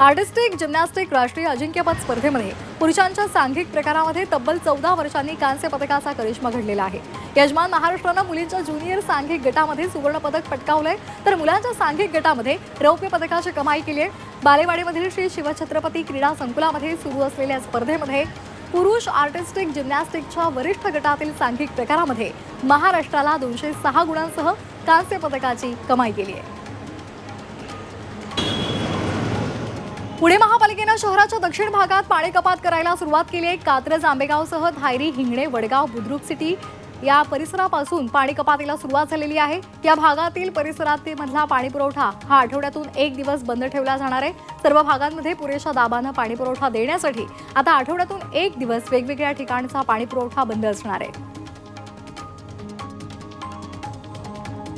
Artistic gymnastic राष्ट्रीय अजिंक्यपद स्पर्धेमध्ये पुरुषांच्या सांघिक प्रकारामध्ये तब्बल चौदा वर्षांनी कांस्य पदकाचा करिश्मा घडलेला आहे. यजमान महाराष्ट्रानं मुलींच्या ज्युनियर सांघिक गटामध्ये सुवर्ण पदक पटकावलंय. तर मुलांच्या सांघिक गटामध्ये रौप्य पदकाची कमाई केली आहे. बालेवाडीमधील श्री शिवछत्रपती क्रीडा संकुलामध्ये सुरू असलेल्या स्पर्धेमध्ये पुरुष आर्टिस्टिक जिम्नॅस्टिकच्या वरिष्ठ गटातील सांघिक प्रकारामध्ये महाराष्ट्राला दोनशे सहा गुणांसह कांस्य पदकाची कमाई केली आहे. पुणे महापालिकेनं शहराच्या दक्षिण भागात पाणी कपात करायला सुरुवात केली आहे. कात्रज आंबेगावसह धायरी हिंगणे वडगाव बुद्रुक सिटी या परिसरापासून पाणी कपातीला सुरुवात झालेली आहे. या भागातील परिसरातील मधला पाणी पुरवठा हा आठवड्यातून एक दिवस बंद ठेवला जाणार आहे. सर्व भागांमध्ये पुरेशा दाबानं पाणीपुरवठा देण्यासाठी आता आठवड्यातून एक दिवस वेगवेगळ्या ठिकाणचा पाणीपुरवठा बंद असणार आहे.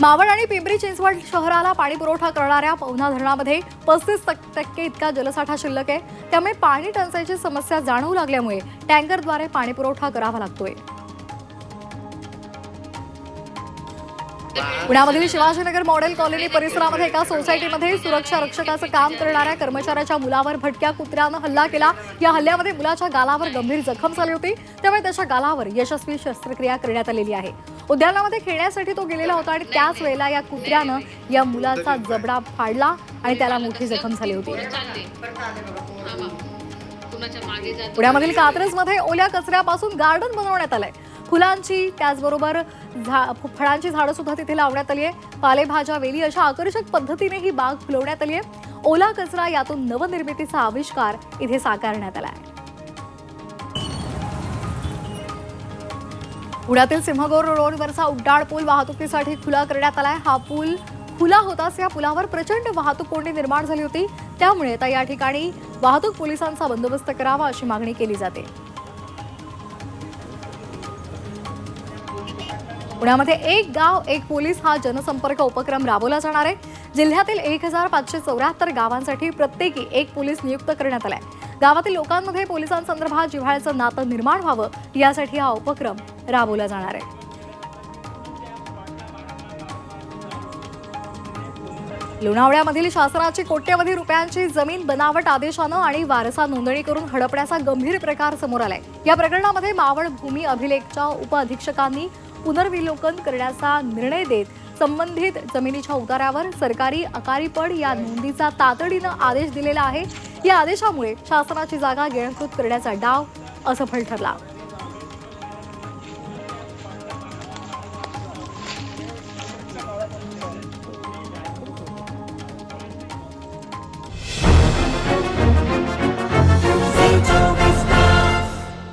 मावळ आणि पिंपरी चिंचवड शहराला पाणी पुरवठा करणाऱ्या पवना धरणामध्ये पस्तीस टक्के इतका जलसाठा शिल्लक आहे. त्यामुळे पाणी टंचाईची समस्या जाणवू लागल्यामुळे टँकरद्वारे पाणी पुरवठा करावा लागतोय. पुण्यामधील शिवाजीनगर मॉडेल कॉलनी परिसरामध्ये एका सोसायटीमध्ये सुरक्षा रक्षकाचं काम करणाऱ्या कर्मचाऱ्याच्या मुलावर भटक्या कुत्र्यानं हल्ला केला. या हल्ल्यामध्ये मुलाच्या गालावर गंभीर जखम झाली होती. त्यामुळे त्याच्या गालावर यशस्वी शस्त्रक्रिया करण्यात आलेली आहे. उद्यानामध्ये खेळण्यासाठी तो गेलेला होता आणि त्याच वेळेला या कुत्र्यानं या मुलाचा जबडा फाडला आणि त्याला मोठी जखम झाली होती. पुण्यामधील कात्रजमध्ये ओल्या कचऱ्यापासून गार्डन बनवण्यात आलंय. फुलांची त्याचबरोबर झा फळांची झाडं सुद्धा तिथे लावण्यात आली आहे पालेभाज्या वेली अशा आकर्षक पद्धतीने ही बाग फुलवण्यात आली आहे. ओला कचरा यातून नवनिर्मितीचा आविष्कार इथे साकारण्यात आला आहे. पुण्यातील सिंहगोर रोडवरचा उड्डाण पूल वाहतुकीसाठी खुला करण्यात आलाय. हा पूल खुला होताच या पुलावर प्रचंड वाहतूक कोंडी निर्माण झाली होती. त्यामुळे आता या ठिकाणी वाहतूक पोलिसांचा बंदोबस्त करावा अशी मागणी केली जाते. पुण्यामध्ये एक गाव एक पोलीस हा जनसंपर्क उपक्रम राबवला जाणार आहे. जिल्ह्यातील एक हजार पाचशे चौऱ्याहत्तर गावांसाठी प्रत्येकी एक पोलीस नियुक्त करण्यात आलाय. गावातील लोकांमध्ये पोलिसांसंदर्भात जिव्हाळ्याचं नातं निर्माण व्हावं यासाठी हा उपक्रम राबवला जाणार आहे. लोणावळ्यामधील शासनाची कोट्यवधी रुपयांची जमीन बनावट आदेशानं आणि वारसा नोंदणी करून हडपण्याचा गंभीर प्रकार समोर आलाय. या प्रकरणामध्ये मावळ भूमी अभिलेखच्या उपअधीक्षकांनी पुनर्विलोकन करण्याचा निर्णय देत संबंधित जमिनीच्या उतारावर सरकारी अकारीपड या नोंदीचा तातडीनं आदेश दिलेला आहे. या आदेशामुळे शासनाची जागा गिळंकृत करण्याचा डाव असफल ठरला.